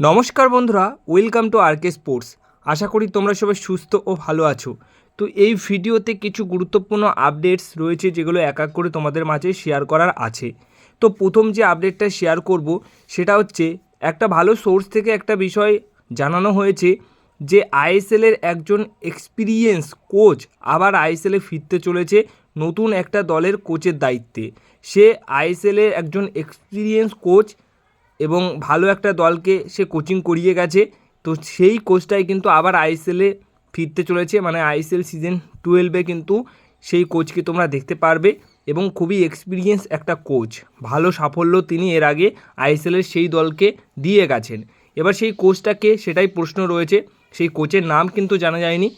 নমস্কার বন্ধুরা welcome to RK sports আশা করি তোমরা সবাই সুস্থ ও ভালো আছো। তো এই ভিডিওতে কিছু গুরুত্বপূর্ণ আপডেটস রয়েছে যেগুলো এক এক করে তোমাদের মাঝে শেয়ার করার আছে। তো প্রথম যে আপডেটটা শেয়ার করব, সেটা হচ্ছে একটা ভালো সোর্স থেকে একটা বিষয় জানানো হয়েছে যে আইএসএলের একজন এক্সপিরিয়েন্স কোচ আবার আইএসএলে ফিরতে চলেছে নতুন একটা দলের কোচের দায়িত্বে। সে আইএসএলের একজন এক্সপিরিয়েন্স কোচ এবং ভালো একটা দলকে সে কোচিং করিয়ে গেছে। তো সেই কোচটাই কিন্তু আবার আইএসএলে ফিরতে চলেছে। মানে আইএসএল সিজন টুয়েলভে কিন্তু সেই কোচকে তোমরা দেখতে পারবে এবং খুবই এক্সপিরিয়েন্স একটা কোচ ভালো সাফল্য তিনি এর আগে আইএসএলের সেই দলকে দিয়ে গেছেন। এবার সেই কোচটাকে সেটাই প্রশ্ন রয়েছে। সেই কোচের নাম কিন্তু জানা যায়নি।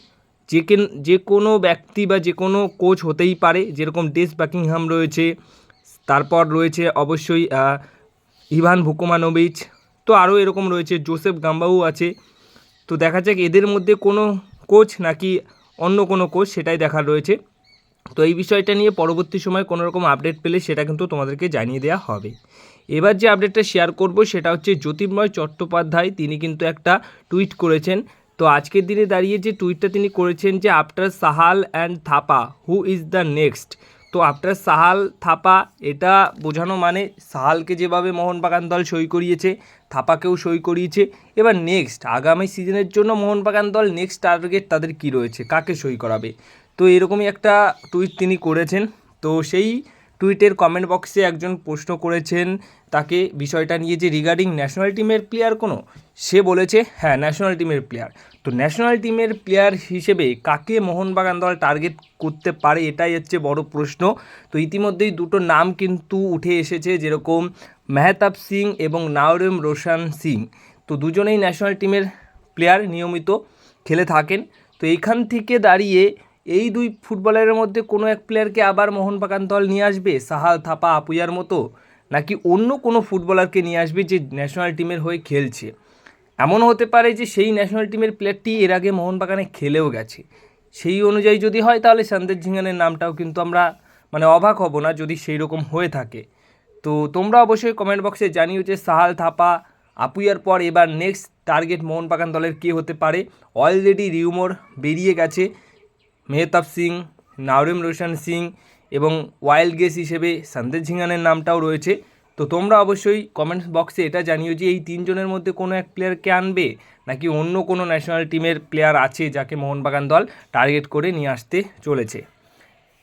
যে যে কোনো ব্যক্তি বা যে কোনো কোচ হতেই পারে। যেরকম ডেস বাকিংহাম রয়েছে, তারপর রয়েছে অবশ্যই ইভান ভুকোমানোভিচ তো আরও এরকম রয়েছে, জোসেফ গাম্বাউ আছে। তো দেখা যাক এদের মধ্যে কোনো কোচ নাকি অন্য কোনো কোচ সেটাই দেখার রয়েছে। তো এই বিষয়টা নিয়ে পরবর্তী সময় কোনো রকম আপডেট পেলে সেটা কিন্তু তোমাদেরকে জানিয়ে দেওয়া হবে। এবার যে আপডেটটা শেয়ার করব সেটা হচ্ছে জ্যোতির্ময় চট্টোপাধ্যায়, তিনি কিন্তু একটা টুইট করেছেন। তো আজকের দিনে দাঁড়িয়ে যে টুইটটা তিনি করেছেন যে after Sahal and Thapa who is the next তো আফটার সাহাল, থাপা, এটা বোঝানো মানে সাহালকে যেভাবে মোহনবাগান দল সই করিয়েছে, থাপাকেও সই করিয়েছে। এবার নেক্সট আগামী সিজনের জন্য মোহনবাগান দল নেক্সট টার্গেট তাদের কি রয়েছে? কাকে সই করাবে? তো এরকমই একটা টুইট তিনি করেছেন। তো সেই টুইটের কমেন্ট বক্সে একজন প্রশ্ন করেছেন তাকে বিষয়টা নিয়ে যে রিগার্ডিং ন্যাশনাল টিমের প্লেয়ার কোনো, সে বলেছে হ্যাঁ ন্যাশনাল টিমের প্লেয়ার তো ন্যাশনাল টিমের প্লেয়ার হিসেবে কাকে মোহনবাগান দল টার্গেট করতে পারে, এটাই হচ্ছে বড় প্রশ্ন। তো ইতিমধ্যেই দুটো নাম কিন্তু উঠে এসেছে, যেরকম মেহতাব সিং এবং নাওরেম রোশান সিং। তো দুজনেই ন্যাশনাল টিমের প্লেয়ার নিয়মিত খেলে থাকেন। তো এইখান থেকে দাঁড়িয়ে এই দুই ফুটবলারের মধ্যে কোনো এক প্লেয়ারকে আবার মোহনবাগান দল নিয়ে আসবে? সাহাল থাপা আপুয়ার মতো? নাকি অন্য কোনো ফুটবলারকে নিয়ে আসবে যে ন্যাশনাল টিমের হয়ে খেলছে? এমন হতে পারে যে সেই ন্যাশনাল টিমের প্লেয়ারটি এর আগে মোহনবাগানে খেলেও গেছে। সেই অনুযায়ী যদি হয় তাহলে সন্দেশ ঝিঙ্গানের নামটাও কিন্তু আমরা মানে অবাক হব না যদি সেই রকম হয়ে থাকে। তো তোমরা অবশ্যই কমেন্ট বক্সে জানিও যে সাহাল থাপা আপুইয়ার পর এবার নেক্সট টার্গেট মোহনবাগান দলের কে হতে পারে? অলরেডি রিউমোর বেরিয়ে গেছে। মেহতাব সিং, নাওরেম রোশন সিং এবং ওয়াইল্ড গেস হিসেবে সন্দেশ ঝিঙ্গানের নামটাও রয়েছে। তো তোমরা অবশ্যই কমেন্টস বক্সে এটা জানিও যে এই তিনজনের মধ্যে কোনো এক প্লেয়ারকে আনবে নাকি অন্য কোনো ন্যাশনাল টিমের প্লেয়ার আছে যাকে মোহনবাগান দল টার্গেট করে নিয়ে আসতে চলেছে।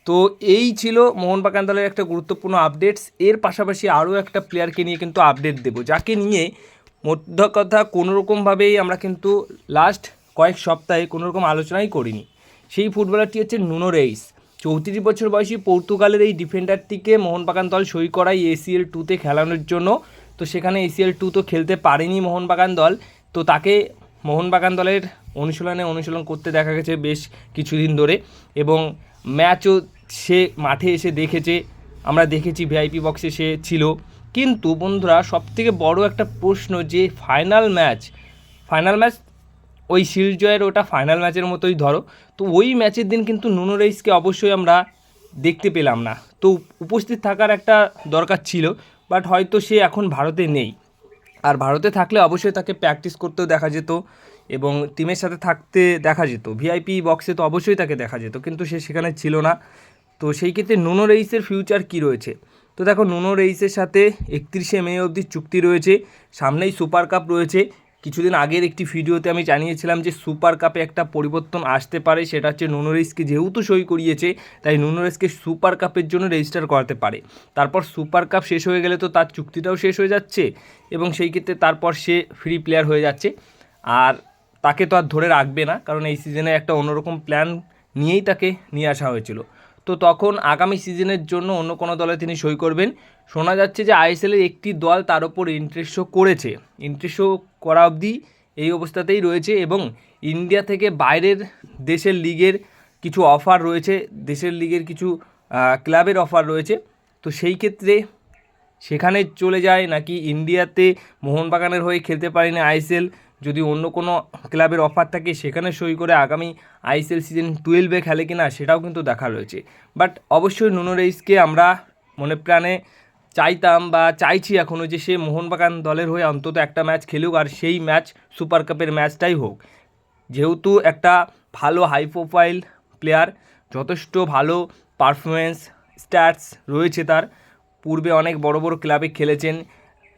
তো এই ছিল মোহনবাগান দলের একটা গুরুত্বপূর্ণ আপডেটস এর পাশাপাশি আরও একটা প্লেয়ারকে নিয়ে কিন্তু আপডেট দেবো, যাকে নিয়ে মধ্য কথা কোনোরকমভাবেই আমরা কিন্তু লাস্ট কয়েক সপ্তাহে কোনো রকম আলোচনাই করিনি। সেই ফুটবলারটি হচ্ছে নুনো রেইস। চৌত্রিশ বছর বয়সী পর্তুগালের এই ডিফেন্ডারটিকে মোহনবাগান দল সই করায় এসিএল টুতে খেলানোর জন্য। তো সেখানে এসিএল টু তো খেলতে পারেনি মোহনবাগান দল। তো তাকে মোহনবাগান দলের অনুশীলনে অনুশীলন করতে দেখা গেছে বেশ কিছুদিন ধরে এবং ম্যাচও সে মাঠে এসে দেখেছে, আমরা দেখেছি ভিআইপি বক্সে সে ছিল। কিন্তু বন্ধুরা, সবথেকে বড় একটা প্রশ্ন যে, ফাইনাল ম্যাচ ফাইনাল ম্যাচ ওই শিল্ড জয়ের ওটা ফাইনাল ম্যাচের মতোই ধরো। তো ওই ম্যাচের দিন কিন্তু নুনো রাইসকে অবশ্যই আমরা দেখতে পেলাম না। তো উপস্থিত থাকার একটা দরকার ছিল বাট হয়তো সে এখন ভারতে নেই। আর ভারতে থাকলে অবশ্যই তাকে প্র্যাকটিস করতেও দেখা যেত এবং টিমের সাথে থাকতে দেখা যেত। ভিআইপি বক্সে তো অবশ্যই তাকে দেখা যেত, কিন্তু সে সেখানে ছিল না। তো সেই ক্ষেত্রে নুনো রেইসের ফিউচার কী রয়েছে? তো দেখো, নুনো রেইসের সাথে একত্রিশে মে অবধি চুক্তি রয়েছে, সামনেই সুপার কাপ রয়েছে। কিছুদিন আগের একটি ভিডিওতে আমি জানিয়েছিলাম যে সুপার কাপে একটা পরিবর্তন আসতে পারে, সেটা হচ্ছে নুনো রেইসকে যেহেতু সই করিয়েছে, তাই নুনো রেইসকে সুপার কাপের জন্য রেজিস্টার করাতে পারে। তারপর সুপার কাপ শেষ হয়ে গেলে তো তার চুক্তিটাও শেষ হয়ে যাচ্ছে এবং সেই ক্ষেত্রে তারপর সে ফ্রি প্লেয়ার হয়ে যাচ্ছে। আর তাকে তো আর ধরে রাখবে না, কারণ এই সিজনে একটা অন্যরকম প্ল্যান নিয়েই তাকে নিয়ে আসা হয়েছিল। তো তখন আগামী সিজনের জন্য অন্য কোনো দলে তিনি সই করবেন। শোনা যাচ্ছে যে আইএসএলের একটি দল তার ওপর ইন্টারেস্ট করেছে। ইন্টারেস্ট করা অবধি এই অবস্থাতেই রয়েছে এবং ইন্ডিয়া থেকে বাইরের দেশের লিগের কিছু অফার রয়েছে। দেশের লিগের কিছু ক্লাবের অফার রয়েছে। তো সেই ক্ষেত্রে সেখানে চলে যায় নাকি ইন্ডিয়াতে মোহনবাগানের হয়ে খেলতে পারি না আইএসএল? যদি অন্য কোনো ক্লাবের অফার থাকে, সেখানে সই করে আগামী আইএসএল সিজন টুয়েলভে খেলে কিনা সেটাও কিন্তু দেখা রয়েছে। বাট অবশ্যই নুনো রেইসকে আমরা মনে প্রাণে চাইতাম বা চাইছি এখনও যে সে মোহনবাগান দলের হয়ে অন্তত একটা ম্যাচ খেলুক, আর সেই ম্যাচ সুপার কাপের ম্যাচটাই হোক। যেহেতু একটা ভালো হাই প্রোফাইল প্লেয়ার যথেষ্ট ভালো পারফরমেন্স স্ট্যাটস রয়েছে তার। পূর্বে অনেক বড় বড় ক্লাবে খেলেছেন,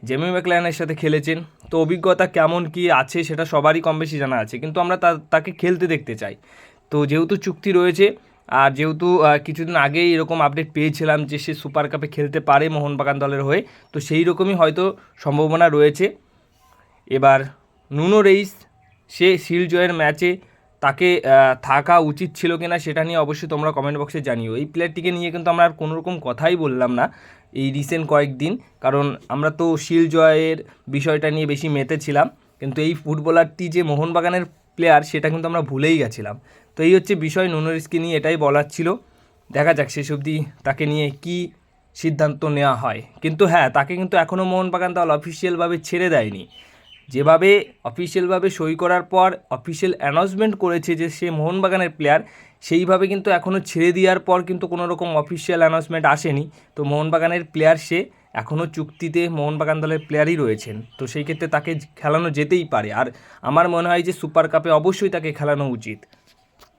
জেমি ম্যাকলায়নের সাথে খেলেছেন। তো অভিজ্ঞতা কেমন, কি আছে সেটা সবারই কম বেশি জানা আছে, কিন্তু আমরা তাকে খেলতে দেখতে চাই। তো যেহেতু চুক্তি রয়েছে, আর যেহেতু কিছুদিন আগেই এরকম আপডেট পেয়েছিলাম যে সে সুপার কাপে খেলতে পারে মোহনবাগান দলের হয়ে, তো সেই রকমই হয়তো সম্ভাবনা রয়েছে। এবার নুনো রেইস, সে শিল জয়ের ম্যাচে তাকে থাকা উচিত ছিল কিনা সেটা নিয়ে অবশ্যই তোমরা কমেন্ট বক্সে জানিও। এই প্লেয়ারটিকে নিয়ে কিন্তু আমরা আর কোনো রকম কথাই বললাম না এই রিসেন্ট কয়েকদিন। কারণ আমরা তো শিল জয়ের বিষয়টা নিয়ে বেশি মেতেছিলাম। কিন্তু এই ফুটবলারটি যে মোহনবাগানের প্লেয়ার সেটা কিন্তু আমরা ভুলেই গেছিলাম। তো এই হচ্ছে বিষয় নুনো রিসকে নিয়ে এটাই বলার ছিল। দেখা যাক শেষ অবধি তাকে নিয়ে কি সিদ্ধান্ত নেওয়া হয়। কিন্তু হ্যাঁ তাকে কিন্তু এখনও মোহনবাগান দল অফিসিয়ালভাবে ছেড়ে দেয়নি। যেভাবে অফিসিয়ালভাবে সই করার পর অফিসিয়াল অ্যানাউন্সমেন্ট করেছে যে সে মোহনবাগানের প্লেয়ার, সেইভাবে কিন্তু এখনও ছেড়ে দেওয়ার পর কিন্তু কোনো রকম অফিসিয়াল অ্যানাউন্সমেন্ট আসেনি। তো মোহনবাগানের প্লেয়ার সে এখনও চুক্তিতে মোহনবাগান দলের প্লেয়ারই রয়েছেন। তো সেই ক্ষেত্রে তাকে খেলানো যেতেই পারে। আর আমার মনে হয় যে সুপার কাপে অবশ্যই তাকে খেলানো উচিত।